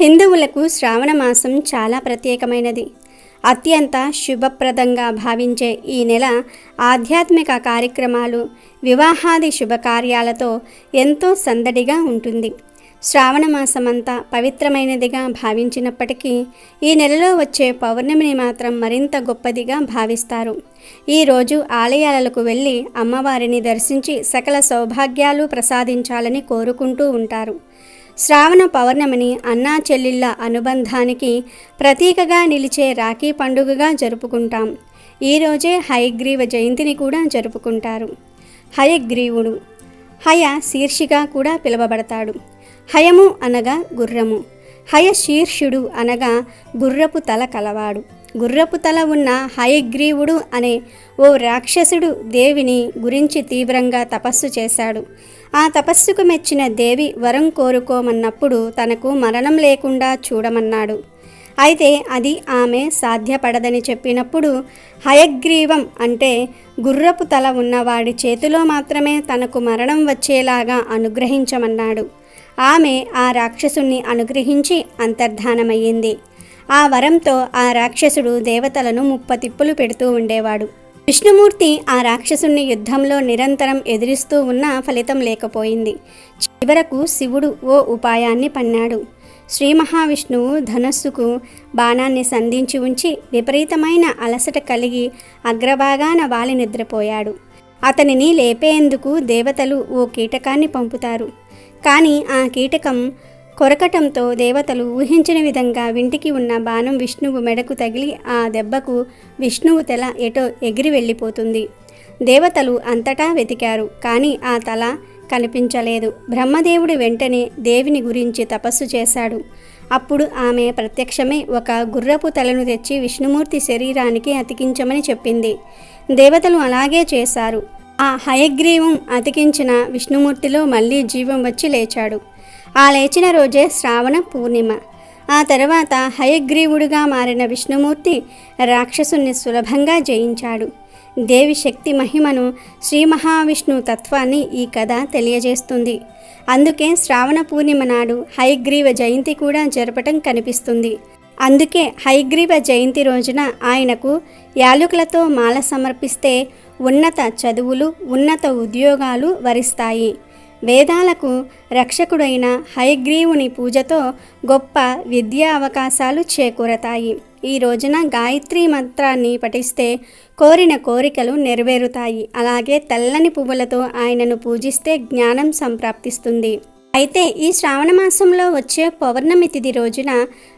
హిందువులకు శ్రావణ మాసం చాలా ప్రత్యేకమైనది. అత్యంత శుభప్రదంగా భావించే ఈ నెల ఆధ్యాత్మిక కార్యక్రమాలు వివాహాది శుభకార్యాలతో ఎంతో సందడిగా ఉంటుంది. శ్రావణ మాసమంతా పవిత్రమైనదిగా భావించినప్పటికీ ఈ నెలలో వచ్చే పౌర్ణమిని మాత్రం మరింత గొప్పదిగా భావిస్తారు. ఈరోజు ఆలయాలకు వెళ్ళి అమ్మవారిని దర్శించి సకల సౌభాగ్యాలు ప్రసాదించాలని కోరుకుంటూ ఉంటారు. శ్రావణ పౌర్ణమిని అన్నా చెల్లిళ్ళ అనుబంధానికి ప్రతీకగా నిలిచే రాఖీ పండుగగా జరుపుకుంటాం. ఈరోజే హయగ్రీవ జయంతిని కూడా జరుపుకుంటారు. హయగ్రీవుడు హయ శీర్షిగా కూడా పిలువబడతాడు. హయము అనగా గుర్రము. హయశీర్షుడు అనగా గుర్రపు తల కలవాడు. గుర్రపు తల ఉన్న హయగ్రీవుడు అనే ఓ రాక్షసుడు దేవిని గురించి తీవ్రంగా తపస్సు చేశాడు. ఆ తపస్సుకు మెచ్చిన దేవి వరం కోరుకోమన్నప్పుడు తనకు మరణం లేకుండా చూడమన్నాడు. అయితే అది ఆమె సాధ్యపడదని చెప్పినప్పుడు హయగ్రీవం అంటే గుర్రపు తల ఉన్నవాడి చేతిలో మాత్రమే తనకు మరణం వచ్చేలాగా అనుగ్రహించమన్నాడు. ఆమె ఆ రాక్షసుణ్ణి అనుగ్రహించి అంతర్ధానమయ్యింది. ఆ వరంతో ఆ రాక్షసుడు దేవతలను ముప్పతిప్పులు పెడుతూ ఉండేవాడు. విష్ణుమూర్తి ఆ రాక్షసుణ్ణి యుద్ధంలో నిరంతరం ఎదిరిస్తూ ఉన్నా ఫలితం లేకపోయింది. చివరకు శివుడు ఓ ఉపాయాన్ని పన్నాడు. శ్రీ మహావిష్ణువు ధనస్సుకు బాణాన్ని సంధించి ఉంచి విపరీతమైన అలసట కలిగి అగ్రభాగాన వాలి నిద్రపోయాడు. అతనిని లేపేందుకు దేవతలు ఓ కీటకాన్ని పంపుతారు. కానీ ఆ కీటకం కొరకటంతో దేవతలు ఊహించిన విధంగా వింటికి ఉన్న బాణం విష్ణువు మెడకు తగిలి ఆ దెబ్బకు విష్ణువు తల ఎటో ఎగిరి వెళ్ళిపోతుంది. దేవతలు అంతటా వెతికారు కానీ ఆ తల కనిపించలేదు. బ్రహ్మదేవుడు వెంటనే దేవిని గురించి తపస్సు చేశాడు. అప్పుడు ఆమె ప్రత్యక్షమే ఒక గుర్రపు తలను తెచ్చి విష్ణుమూర్తి శరీరానికి అతికించమని చెప్పింది. దేవతలు అలాగే చేశారు. ఆ హయగ్రీవం అతికించిన విష్ణుమూర్తిలో మళ్ళీ జీవం వచ్చి లేచాడు. ఆ లేచిన రోజే శ్రావణ పూర్ణిమ. ఆ తర్వాత హయగ్రీవుడుగా మారిన విష్ణుమూర్తి రాక్షసుని సులభంగా జయించాడు. దేవి శక్తి మహిమను శ్రీ మహావిష్ణు తత్వాన్ని ఈ కథ తెలియజేస్తుంది. అందుకే శ్రావణ పూర్ణిమ నాడు హయగ్రీవ జయంతి కూడా జరపటం కనిపిస్తుంది. అందుకే హయగ్రీవ జయంతి రోజున ఆయనకు యాలుకలతో మాల సమర్పిస్తే ఉన్నత చదువులు ఉన్నత ఉద్యోగాలు వరిస్తాయి. వేదాలకు రక్షకుడైన హయగ్రీవుని పూజతో గొప్ప విద్యా అవకాశాలు చేకూరతాయి. ఈ రోజున గాయత్రి మంత్రాన్ని పఠిస్తే కోరిన కోరికలు నెరవేరుతాయి. అలాగే తెల్లని పువ్వులతో ఆయనను పూజిస్తే జ్ఞానం సంప్రాప్తిస్తుంది. అయితే ఈ శ్రావణ మాసంలో వచ్చే పౌర్ణమి తిథి రోజున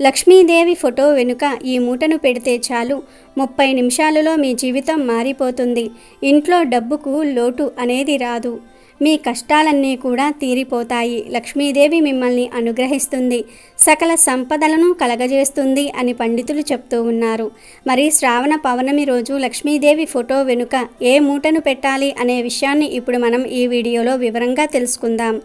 లక్ష్మీదేవి ఫోటో వెనుక ఈ మూటను పెడితే చాలు. ముప్పై నిమిషాలలో మీ జీవితం మారిపోతుంది. ఇంట్లో డబ్బుకు లోటు అనేది రాదు. మీ కష్టాలన్నీ కూడా తీరిపోతాయి. లక్ష్మీదేవి మిమ్మల్ని అనుగ్రహిస్తుంది. సకల సంపదలను కలగజేస్తుంది అని పండితులు చెప్తూ ఉన్నారు. మరి శ్రావణ పౌర్ణమి రోజు లక్ష్మీదేవి ఫోటో వెనుక ఏ మూటను పెట్టాలి అనే విషయాన్ని ఇప్పుడు మనం ఈ వీడియోలో వివరంగా తెలుసుకుందాం.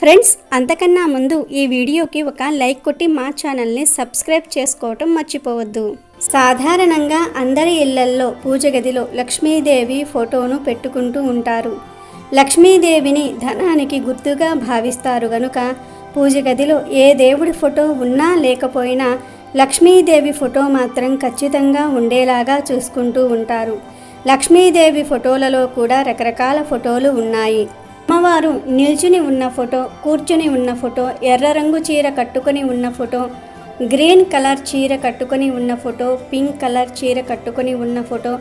ఫ్రెండ్స్ అంతకన్నా ముందు ఈ వీడియోకి ఒక లైక్ కొట్టి మా ఛానల్ని సబ్స్క్రైబ్ చేసుకోవటం మర్చిపోవద్దు. సాధారణంగా అందరి ఇళ్ళల్లో పూజ గదిలో లక్ష్మీదేవి ఫోటోను పెట్టుకుంటూ ఉంటారు. లక్ష్మీదేవిని ధనానికి గుర్తుగా భావిస్తారు గనుక పూజ గదిలో ఏ దేవుడి ఫోటో ఉన్నా లేకపోయినా లక్ష్మీదేవి ఫోటో మాత్రం ఖచ్చితంగా ఉండేలాగా చూసుకుంటూ ఉంటారు. లక్ష్మీదేవి ఫోటోలలో కూడా రకరకాల ఫోటోలు ఉన్నాయి. అమ్మవారు నిల్చుని ఉన్న ఫోటో కూర్చుని ఉన్న ఫోటో ఎర్ర రంగు చీర కట్టుకొని ఉన్న ఫోటో గ్రీన్ కలర్ చీర కట్టుకొని ఉన్న ఫోటో పింక్ కలర్ చీర కట్టుకొని ఉన్న ఫోటో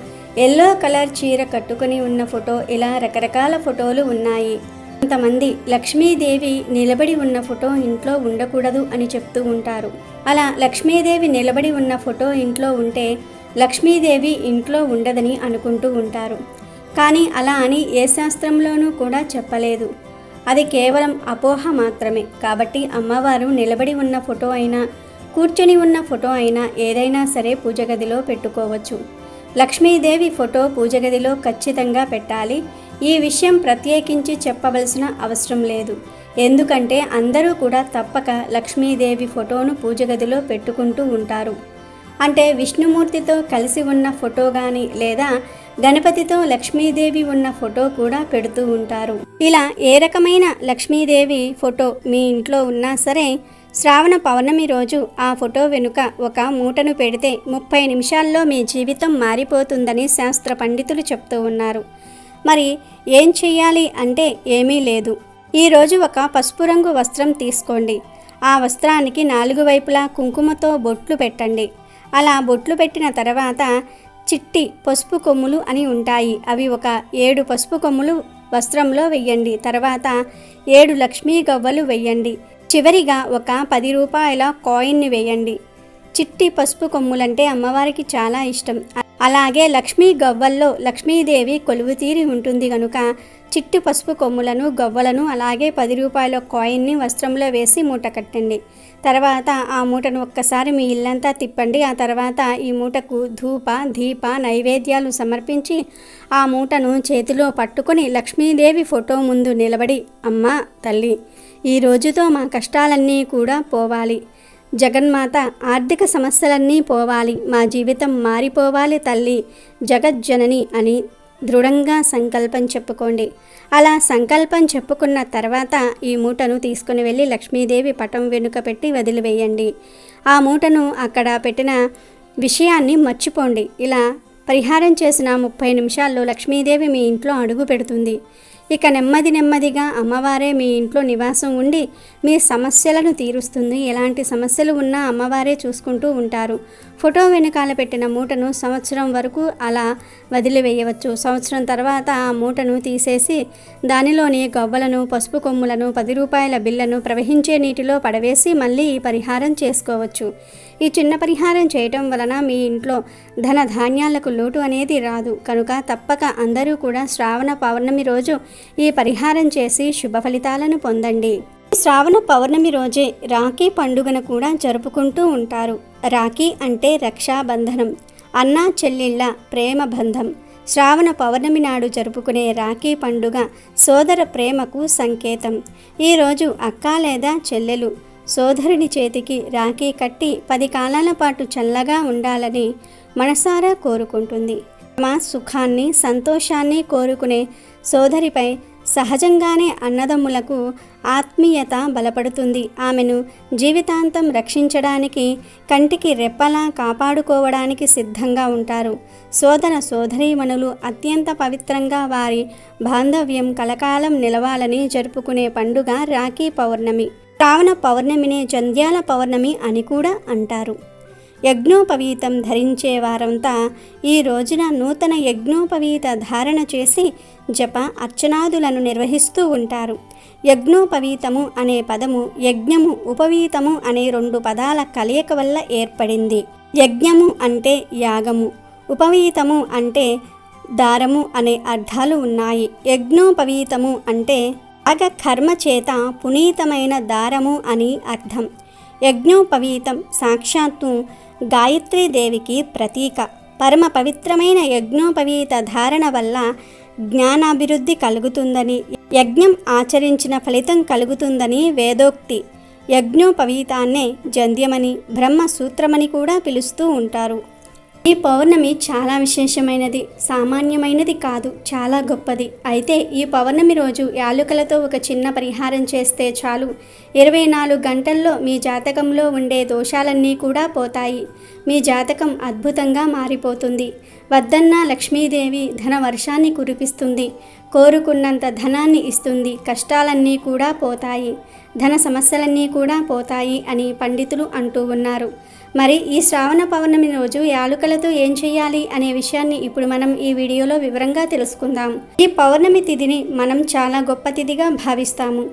ఎల్లో కలర్ చీర కట్టుకొని ఉన్న ఫోటో ఇలా రకరకాల ఫోటోలు ఉన్నాయి. కొంతమంది లక్ష్మీదేవి నిలబడి ఉన్న ఫోటో ఇంట్లో ఉండకూడదు అని చెప్తూ ఉంటారు. అలా లక్ష్మీదేవి నిలబడి ఉన్న ఫోటో ఇంట్లో ఉంటే లక్ష్మీదేవి ఇంట్లో ఉండదని అనుకుంటూ ఉంటారు. కానీ అలా అని ఏ శాస్త్రంలోనూ కూడా చెప్పలేదు. అది కేవలం అపోహ మాత్రమే. కాబట్టి అమ్మవారు నిలబడి ఉన్న ఫోటో అయినా కూర్చొని ఉన్న ఫోటో అయినా ఏదైనా సరే పూజగదిలో పెట్టుకోవచ్చు. లక్ష్మీదేవి ఫోటో పూజగదిలో ఖచ్చితంగా పెట్టాలి. ఈ విషయం ప్రత్యేకించి చెప్పవలసిన అవసరం లేదు. ఎందుకంటే అందరూ కూడా తప్పక లక్ష్మీదేవి ఫోటోను పూజగదిలో పెట్టుకుంటూ ఉంటారు. అంటే విష్ణుమూర్తితో కలిసి ఉన్న ఫోటో కానీ లేదా గణపతితో లక్ష్మీదేవి ఉన్న ఫోటో కూడా పెడుతూ ఉంటారు. ఇలా ఏ రకమైన లక్ష్మీదేవి ఫోటో మీ ఇంట్లో ఉన్నా సరే శ్రావణ పౌర్ణమి రోజు ఆ ఫోటో వెనుక ఒక మూటను పెడితే ముప్పై నిమిషాల్లో మీ జీవితం మారిపోతుందని శాస్త్ర పండితులు చెప్తూ ఉన్నారు. మరి ఏం చెయ్యాలి అంటే ఏమీ లేదు. ఈరోజు ఒక పసుపు రంగు వస్త్రం తీసుకోండి. ఆ వస్త్రానికి నాలుగు వైపులా కుంకుమతో బొట్లు పెట్టండి. అలా బొట్లు పెట్టిన తర్వాత చిట్టి పసుపు కొమ్ములు అని ఉంటాయి. అవి ఒక ఏడు పసుపు కొమ్ములు వస్త్రంలో వెయ్యండి. తర్వాత ఏడు లక్ష్మీ గవ్వలు వెయ్యండి. చివరిగా ఒక పది రూపాయల కాయిన్ని వేయండి చిట్టి పసుపు కొమ్ములంటే అమ్మవారికి చాలా ఇష్టం. అలాగే లక్ష్మీ గవ్వల్లో లక్ష్మీదేవి కొలువుతీరి ఉంటుంది కనుక చిట్టి పసుపు కొమ్ములను గవ్వలను అలాగే పది రూపాయల కాయిన్ని వస్త్రంలో వేసి మూట కట్టండి. తర్వాత ఆ మూటను ఒక్కసారి మీ ఇల్లంతా తిప్పండి. ఆ తర్వాత ఈ మూటకు ధూప దీప నైవేద్యాలు సమర్పించి ఆ మూటను చేతిలో పట్టుకొని లక్ష్మీదేవి ఫోటో ముందు నిలబడి అమ్మ తల్లి ఈ రోజుతో మా కష్టాలన్నీ కూడా పోవాలి. జగన్మాత ఆర్థిక సమస్యలన్నీ పోవాలి. మా జీవితం మారిపోవాలి తల్లి జగజ్జనని అని దృఢంగా సంకల్పం చెప్పుకోండి. అలా సంకల్పం చెప్పుకున్న తర్వాత ఈ మూటను తీసుకుని వెళ్ళి లక్ష్మీదేవి పటం వెనుక పెట్టి వదిలివేయండి. ఆ మూటను అక్కడ పెట్టిన విషయాన్ని మర్చిపోండి. ఇలా పరిహారం చేసిన ముప్పై నిమిషాల్లో లక్ష్మీదేవి మీ ఇంట్లో అడుగు పెడుతుంది. ఇక నెమ్మది నెమ్మదిగా అమ్మవారే మీ ఇంట్లో నివాసం ఉండి మీ సమస్యలను తీరుస్తుంది. ఎలాంటి సమస్యలు ఉన్నా అమ్మవారే చూసుకుంటూ ఉంటారు. ఫోటో వెనకాల పెట్టిన మూటను సంవత్సరం వరకు అలా వదిలివేయవచ్చు. సంవత్సరం తర్వాత ఆ మూటను తీసేసి దానిలోని గవ్వలను పసుపు కొమ్ములను పది రూపాయల బిల్లను ప్రవహించే నీటిలో పడవేసి మళ్ళీ ఈ పరిహారం చేసుకోవచ్చు. ఈ చిన్న పరిహారం చేయటం వలన మీ ఇంట్లో ధన ధాన్యాలకు లోటు అనేది రాదు. కనుక తప్పక అందరూ కూడా శ్రావణ పౌర్ణమి రోజు ఈ పరిహారం చేసి శుభ ఫలితాలను పొందండి. శ్రావణ పౌర్ణమి రోజే రాఖీ పండుగను కూడా జరుపుకుంటూ ఉంటారు. రాఖీ అంటే రక్షాబంధనం అన్నా చెల్లెళ్ళ ప్రేమ బంధం. శ్రావణ పౌర్ణమి నాడు జరుపుకునే రాఖీ పండుగ సోదర ప్రేమకు సంకేతం. ఈరోజు అక్క లేదా చెల్లెలు సోదరుని చేతికి రాఖీ కట్టి పది కాలాల పాటు చల్లగా ఉండాలని మనసారా కోరుకుంటుంది. మా సుఖాన్ని సంతోషాన్ని కోరుకునే సోదరిపై సహజంగానే అన్నదమ్ములకు ఆత్మీయత బలపడుతుంది. ఆమెను జీవితాంతం రక్షించడానికి కంటికి రెప్పలా కాపాడుకోవడానికి సిద్ధంగా ఉంటారు. సోదర సోదరీమణులు అత్యంత పవిత్రంగా వారి బాంధవ్యం కలకాలం నిలవాలని జరుపుకునే పండుగ రాఖీ పౌర్ణమి. శ్రావణ పౌర్ణమినే జంధ్యాల పౌర్ణమి అని కూడా అంటారు. యజ్ఞోపవీతం ధరించే వారంతా ఈ రోజున నూతన యజ్ఞోపవీత ధారణ చేసి జప అర్చనాదులను నిర్వహిస్తూ ఉంటారు. యజ్ఞోపవీతము అనే పదము యజ్ఞము ఉపవీతము అనే రెండు పదాల కలయిక వల్ల ఏర్పడింది. యజ్ఞము అంటే యాగము ఉపవీతము అంటే దారము అనే అర్థాలు ఉన్నాయి. యజ్ఞోపవీతము అంటే అగ కర్మ చేత పునీతమైన దారము అని అర్థం. యజ్ఞోపవీతం సాక్షాత్తు గాయత్రీదేవికి ప్రతీక. పరమ పవిత్రమైన యజ్ఞోపవీత ధారణ వల్ల జ్ఞానాభివృద్ధి కలుగుతుందని యజ్ఞం ఆచరించిన ఫలితం కలుగుతుందని వేదోక్తి. యజ్ఞోపవీతాన్నే జంధ్యమని బ్రహ్మసూత్రమని కూడా పిలుస్తూ ఉంటారు. ఈ పౌర్ణమి చాలా విశేషమైనది సామాన్యమైనది కాదు చాలా గొప్పది. అయితే ఈ పౌర్ణమి రోజు యాలుకలతో ఒక చిన్న పరిహారం చేస్తే చాలు. ఇరవై నాలుగు గంటల్లో మీ జాతకంలో ఉండే దోషాలన్నీ కూడా పోతాయి. మీ జాతకం అద్భుతంగా మారిపోతుంది. వద్దన్న లక్ష్మీదేవి ధన వర్షాన్ని కురిపిస్తుంది. కోరుకున్నంత ధనాన్ని ఇస్తుంది. కష్టాలన్నీ కూడా పోతాయి. ధన సమస్యలన్నీ కూడా పోతాయి అని పండితులు అంటూ ఉన్నారు. మరి ఈ శ్రావణ పౌర్ణమి రోజు యాలుకలతో ఏం చేయాలి అనే విషయాన్ని ఇప్పుడు మనం ఈ వీడియోలో వివరంగా తెలుసుకుందాం. ఈ పౌర్ణమి తిథిని మనం చాలా గొప్ప తిథిగా భావిస్తాము.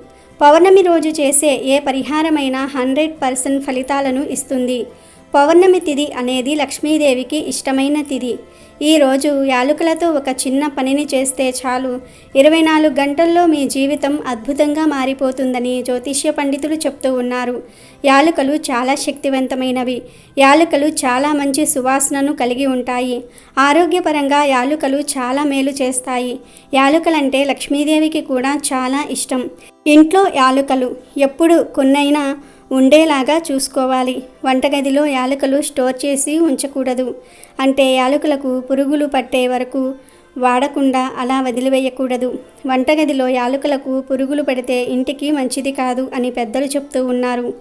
పౌర్ణమి రోజు చేసే ఏ పరిహారమైనా హండ్రెడ్ పర్సెంట్ ఫలితాలను ఇస్తుంది. పౌర్ణమి తిథి అనేది లక్ష్మీదేవికి ఇష్టమైన తిథి. ఈరోజు యాలుకలతో ఒక చిన్న పనిని చేస్తే చాలు. ఇరవై నాలుగు గంటల్లో మీ జీవితం అద్భుతంగా మారిపోతుందని జ్యోతిష్య పండితులు చెప్తూ ఉన్నారు. యాలుకలు చాలా శక్తివంతమైనవి. యాలుకలు చాలా మంచి సువాసనను కలిగి ఉంటాయి. ఆరోగ్యపరంగా యాలుకలు చాలా మేలు చేస్తాయి. యాలుకలంటే లక్ష్మీదేవికి కూడా చాలా ఇష్టం. ఇంట్లో యాలుకలు ఎప్పుడు కొన్నైనా ఉండేలాగా చూసుకోవాలి. వంటగదిలో యాలకులు స్టోర్ చేసి ఉంచకూడదు. అంటే యాలకులకు పురుగులు పట్టే వరకు వాడకుండా అలా వదిలివేయకూడదు. వంటగదిలో యాలకులకు పురుగులు పడితే ఇంటికి మంచిది కాదు అని పెద్దలు చెప్తూ ఉన్నారు.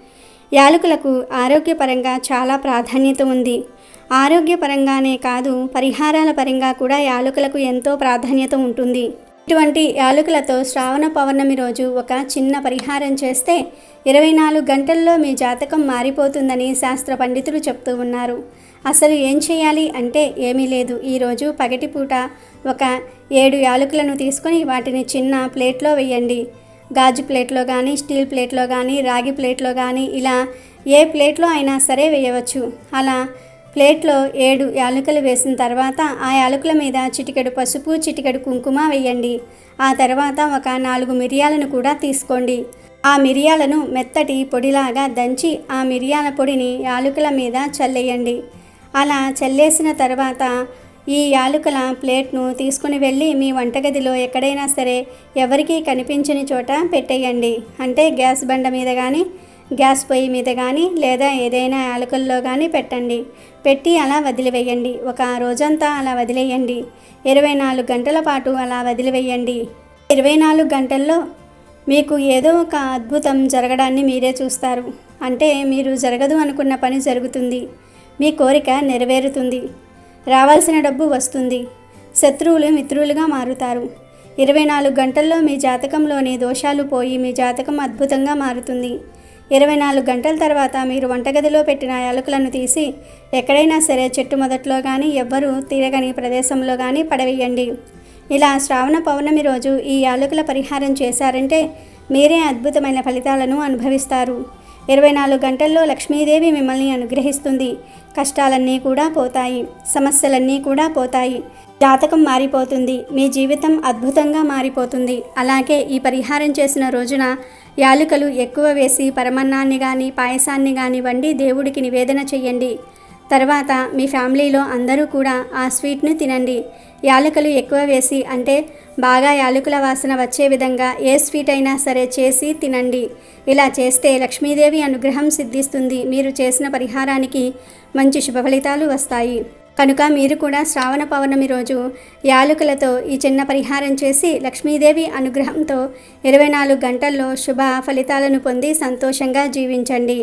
యాలకులకు ఆరోగ్యపరంగా చాలా ప్రాధాన్యత ఉంది. ఆరోగ్యపరంగానే కాదు పరిహారాల పరంగా కూడా యాలకులకు ఎంతో ప్రాధాన్యత ఉంటుంది. ఇటువంటి యాలకులతో శ్రావణ పౌర్ణమి రోజు ఒక చిన్న పరిహారం చేస్తే ఇరవై నాలుగు గంటల్లో మీ జాతకం మారిపోతుందని శాస్త్ర పండితులు చెప్తూ ఉన్నారు. అసలు ఏం చేయాలి అంటే ఏమీ లేదు. ఈరోజు పగటిపూట ఒక ఏడు యాలకులను తీసుకొని వాటిని చిన్న ప్లేట్లో వేయండి. గాజు ప్లేట్లో కానీ స్టీల్ ప్లేట్లో కానీ రాగి ప్లేట్లో కానీ ఇలా ఏ ప్లేట్లో అయినా సరే వేయవచ్చు. అలా ప్లేట్లో ఏడు యాలకులు వేసిన తర్వాత ఆ యాలకుల మీద చిటికెడు పసుపు చిటికెడు కుంకుమ వేయండి. ఆ తర్వాత ఒక నాలుగు మిరియాలను కూడా తీసుకోండి. ఆ మిరియాలను మెత్తటి పొడిలాగా దంచి ఆ మిరియాల పొడిని యాలకుల మీద చల్లేయండి. అలా చల్లేసిన తర్వాత ఈ యాలకుల ప్లేట్ను తీసుకుని వెళ్ళి మీ వంటగదిలో ఎక్కడైనా సరే ఎవరికీ కనిపించని చోట పెట్టేయండి. అంటే గ్యాస్ బండ మీద కానీ గ్యాస్ పొయ్యి మీద కానీ లేదా ఏదైనా యాలకుల్లో కానీ పెట్టండి. పెట్టి అలా వదిలివేయండి. ఒక రోజంతా అలా వదిలేయండి. ఇరవై నాలుగు గంటల పాటు అలా వదిలివేయండి. ఇరవై నాలుగు గంటల్లో మీకు ఏదో ఒక అద్భుతం జరగడాన్ని మీరే చూస్తారు. అంటే మీరు జరగదు అనుకున్న పని జరుగుతుంది. మీ కోరిక నెరవేరుతుంది. రావాల్సిన డబ్బు వస్తుంది. శత్రువులు మిత్రులుగా మారుతారు. ఇరవై నాలుగు గంటల్లో మీ జాతకంలోని దోషాలు పోయి మీ జాతకం అద్భుతంగా మారుతుంది. ఇరవై నాలుగు గంటల తర్వాత మీరు వంటగదిలో పెట్టిన యాలకులను తీసి ఎక్కడైనా సరే చెట్టు మొదట్లో కానీ ఎవ్వరూ తీరగని ప్రదేశంలో కానీ పడవేయండి. ఇలా శ్రావణ పౌర్ణమి రోజు ఈ యాలకుల పరిహారం చేశారంటే మీరే అద్భుతమైన ఫలితాలను అనుభవిస్తారు. ఇరవై నాలుగు గంటల్లో లక్ష్మీదేవి మిమ్మల్ని అనుగ్రహిస్తుంది. కష్టాలన్నీ కూడా పోతాయి. సమస్యలన్నీ కూడా పోతాయి. జాతకం మారిపోతుంది. మీ జీవితం అద్భుతంగా మారిపోతుంది. అలాగే ఈ పరిహారం చేసిన రోజున యాలుకలు ఎక్కువ వేసి పరమన్నాన్ని కానీ పాయసాన్ని కానీ వండి దేవుడికి నివేదన చెయ్యండి. తర్వాత మీ ఫ్యామిలీలో అందరూ కూడా ఆ స్వీట్ను తినండి. యాలకులు ఎక్కువ వేసి అంటే బాగా యాలకుల వాసన వచ్చే విధంగా ఏ స్వీట్ అయినా సరే చేసి తినండి. ఇలా చేస్తే లక్ష్మీదేవి అనుగ్రహం సిద్ధిస్తుంది. మీరు చేసిన పరిహారానికి మంచి శుభ ఫలితాలు వస్తాయి. కనుక మీరు కూడా శ్రావణ పౌర్ణమి రోజు యాలకులతో ఈ చిన్న పరిహారం చేసి లక్ష్మీదేవి అనుగ్రహంతో ఇరవై నాలుగు గంటల్లో శుభ ఫలితాలను పొంది సంతోషంగా జీవించండి.